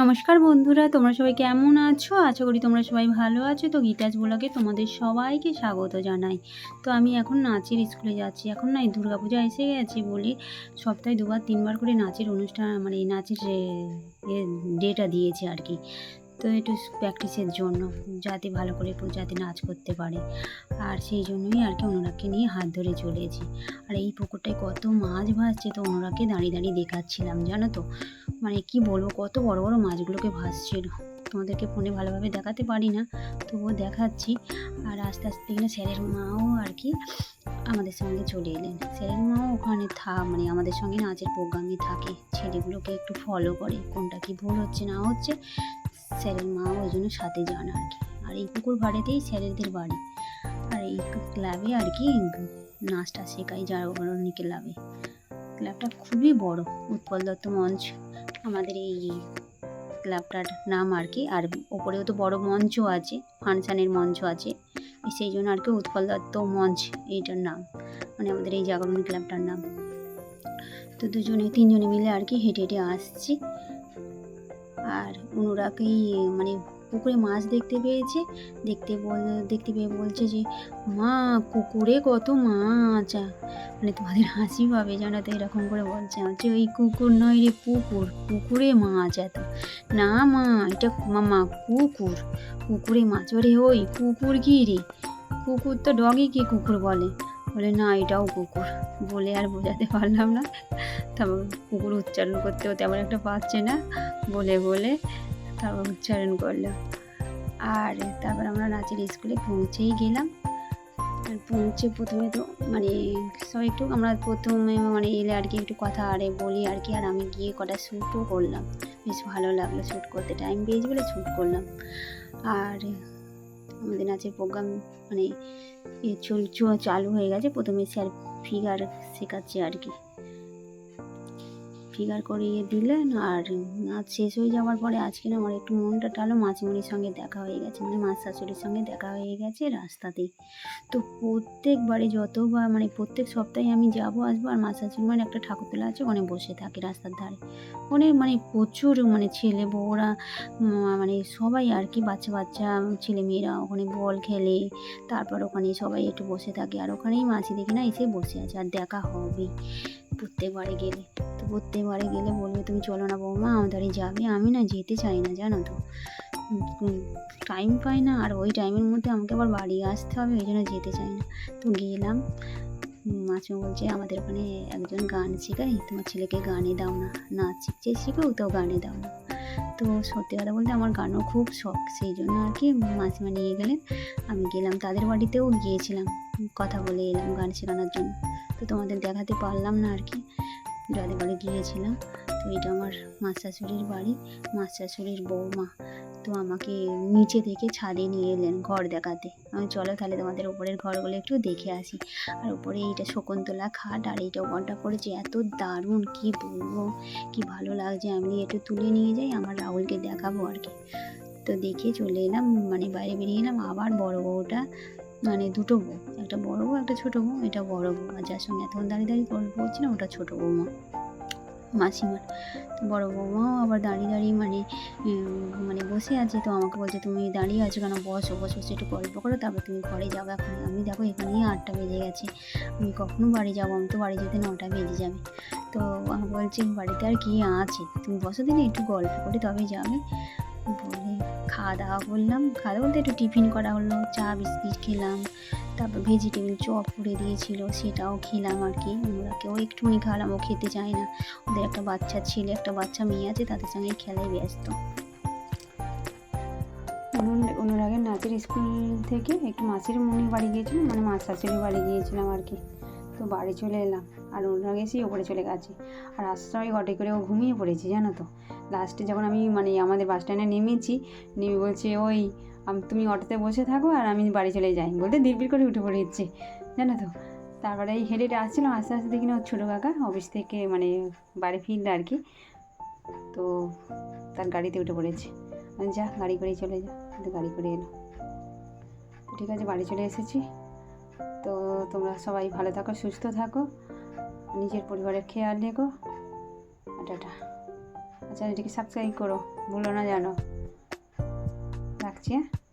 নমস্কার বন্ধুরা, তোমরা সবাই কেমন আছো? আশা করি তোমরা সবাই ভালো আছো। তো গীতাজ ব্লগে তোমাদের সবাইকে স্বাগত জানাই। তো আমি এখন নাচের স্কুলে যাচ্ছি। এখন না এই দুর্গাপূজা এসে গেছে বলে সপ্তাহে দুবার, তিনবার করে নাচের অনুষ্ঠান মানে নাচের ডেটা দিয়েছে আর কি। তো একটু প্র্যাকটিসের জন্য, যাতে ভালো করে যাতে নাচ করতে পারে। আর সেই জন্যই আর কি অনুরাগকে নিয়ে হাত ধরে চলেছি। আর এই পুকুরটায় কত মাছ ভাসছে তো অনুরাগকে দাঁড়িয়ে দাঁড়িয়ে দেখাচ্ছিলাম, জানো তো? মানে কি বলব, কত বড় বড় মাছগুলোকে ভাসছিল। তোমাদেরকে ফোনে ভালোভাবে দেখাতে পারি না, তবুও দেখাচ্ছি। আর আস্তে আস্তে এখানে স্যারের মাও আর কি আমাদের সঙ্গে চলে এলেন। স্যারের মাও ওখানে থা মানে আমাদের সঙ্গে নাচের প্রোগ্রামে থাকে। ছেলেগুলোকে একটু ফলো করে, কোনটা কি ভুল হচ্ছে না হচ্ছে স্যারের মা ওই জন্য সাথে যান আর কি। আর এই পুকুর ভাড়েতেই স্যারেদের বাড়ি। আর এই ক্লাবে আর কি নাচটা শেখাই যার ক্লাবে ক্লাবটা খুবই বড়, উৎপল দত্ত মঞ্চ। আমাদের এই ক্লাবটার নাম আর কি। আর ওপরেও তো বড় মঞ্চ আছে ফাংশানের মঞ্চ আছে। সেই জন্য আর কি উৎপল দত্ত মঞ্চ, এইটার নাম। মানে আমাদের এই জাগরণ ক্লাবটার নাম। তো দুজনে, তিনজনে মিলে আর কি হেঁটে হেঁটে আসছি। আর অনুরাগেই মানে পুকুরে মাছ দেখতে পেয়েছে, দেখতে বল, দেখতে পেয়ে বলছে যে, মা কুকুরে কত মাছ মানে তোমাদের হাসি পাবে জানো তো এরকম করে বলছে হচ্ছে ওই কুকুর নয় রে, পুকুর, পুকুরে মাছ এত। না মা, এটা মামা কুকুর কুকুরে মাছ, ওরে ওই, কুকুর কি রে? কুকুর তো ডগই কি কুকুর বলে? বলে, না, এটাও কুকুর। বলে আর বোঝাতে পারলাম না। তারপর কুকুর উচ্চারণ করতেও তেমন একটা পাচ্ছে না। বলে বলে তারপর উচ্চারণ করল। আর তারপর আমরা নাচের স্কুলে পৌঁছেই গেলাম। আর পৌঁছে প্রথমে তো মানে সব একটু আমরা প্রথমে মানে এলে আর কি একটু কথা আরে বলি আর কি। আর আমি গিয়ে কটা শ্যুটও করলাম। বেশ ভালো লাগল শ্যুট করতে। টাইম পেয়েছি বলে শ্যুট করলাম। আর নাচের প্রোগ্রাম মানে চল হয়ে গেছে প্রথমে স্যার ফিগার শেখাচ্ছে আর কি। ফিগার করিয়ে দিলেন আর নাচ শেষ হয়ে যাওয়ার পরে আজকে না আমার একটু মনটা টালো মাছিমণির সঙ্গে দেখা হয়ে গেছে মানে মাছ শাশুড়ির সঙ্গে দেখা হয়ে গেছে রাস্তাতেই। তো প্রত্যেকবারে যতবার মানে প্রত্যেক সপ্তাহে আমি যাব, আসব আর মাছ শাশুড়ি মানে একটা ঠাকুরতলা আছে, ওখানে বসে থাকে রাস্তার ধারে। ওখানে মানে প্রচুর মানে ছেলে বউরা মানে সবাই আর কি, বাচ্চা বাচ্চা, ছেলে মেয়েরা ওখানে বল খেলে, তারপর ওখানে সবাই একটু বসে থাকে। আর ওখানেই মাছি দেখি না এসে বসে আছে, আর দেখা হবেই। প্রত্যেকবারে গেলে। তো প্রত্যেকবারে গেলে বলবে, তুমি চলো না বৌমা আমাদের যাবে। আমি না যেতে চাই না, জানো তো। টাইম পাই না, আর ওই টাইমের মধ্যে আমাকে আবার বাড়ি আসতে হবে, ওই জন্য যেতে চাই না। তো গেলাম। মাছও বলছে, আমাদের ওখানে একজন গান শেখায়, তোমার ছেলেকে গানে দাও না, নাচ শিখছে শিখো তো গানে দাও না। তো সত্যি কথা বলতে আমার গানও খুব শখ, সেই জন্য আর কি মাসিমা নিয়ে গেলেন। আমি গেলাম, তাদের বাড়িতেও গিয়েছিলাম, কথা বলে এলাম গান শেখানোর জন্য। তো তোমাদের দেখাতে পারলাম না আর কি। যাদের বাড়ি গিয়েছিলাম। তো এটা আমার মা শাশুড়ির বাড়ি মা শাশুড়ির বৌমা। তো আমাকে নিচে থেকে ছাদে নিয়ে এলেন ঘর দেখাতে। আমি চলো তাহলে তোমাদের ওপরের ঘরগুলো একটু দেখে আসি। আর ওপরে এইটা শকুন্তলা খাট, আর এইটা ঘরটা পড়েছে, এত দারুণ! কি বলব? কি ভালো লাগছে! আমি একটু তুলে নিয়ে যাই, আমার রাহুলকে দেখাবো আর কি। তো দেখে চলে এলাম মানে বাইরে বেরিয়ে এলাম, আবার বড় বউটা মানে দুটো বউ, একটা বড় বউ, একটা ছোটো বউ, এটা বড় বউ। আর যার সঙ্গে এতক্ষণ দাঁড়িয়ে দাঁড়িয়ে গল্প করছিলাম, ওটা ছোটো বৌমা মাসিমার তো বড়ো বৌমাও আবার দাঁড়িয়ে দাঁড়িয়ে মানে মানে বসে আছে। তো আমাকে বলছে, তুমি দাঁড়িয়ে আছো কেন? বসো বসো, বসে, একটু গল্প করো। তারপর তুমি ঘরে যাব এখন। আমি দেখো এখানেই আটটা বেজে গেছে। আমি কখনো বাড়ি যাব? আমি তো বাড়ি যেতে নটা বেজে যাবে। তো বলছি, বাড়িতে আর কি আছে? তুমি বসো দিনে, একটু গল্প করে, তবে যাবে। বলে খাওয়া দাওয়া করলাম। খাওয়া দাওয়া বলতে একটু টিফিন করা হলো, চা, বিস্কিট খেলাম, তারপর ভেজিটেবিল চপ করে দিয়েছিল, সেটাও খেলাম আর কি। ওরাকেও একটুখানি খাওয়ালাম, ও খেতে চায় না। ওদের একটা বাচ্চা ছেলে, একটা বাচ্চা মেয়ে আছে, তাদের সঙ্গে খেলায় ব্যস্ত। অনুরাগের নাচের স্কুল থেকে একটু মাসির মনির বাড়ি গিয়েছিলাম মানে মাছ শাশুড়ির বাড়ি গিয়েছিলাম আর কি। তো বাড়ি চলে এলাম, আর অনুরাগ এসেই ওপরে চলে গেছে। আর আসার সময় ঘটে করে ও ঘুমিয়ে পড়েছে, জানো তো? লাস্টে যখন আমি মানে আমাদের বাস স্ট্যান্ডে নেমেছি, নেমে বলছে, ওই তুমি অটোতে বসে থাকো আর আমি বাড়ি চলে যাই। বলতে দিরবির করে উঠে পড়েছে, জানো তো? তারপরে এই হেঁটে আসছিলাম আস্তে আস্তে দেখি না ওর ছোটো কাকা অফিস থেকে মানে বাড়ি ফিরলে আর কি। তো তার গাড়িতে উঠে পড়েছে। আমি যা, গাড়ি করেই চলে যা। গাড়ি করে এলো। ঠিক আছে, বাড়ি চলে এসেছি। তো তোমরা সবাই ভালো থাকো, সুস্থ থাকো। নিজের পরিবারের খেয়াল রেখো। টাটা। চ্যানেলটিকে সাবস্ক্রাইব করো ভুলো না জানো। রাখছি হ্যাঁ?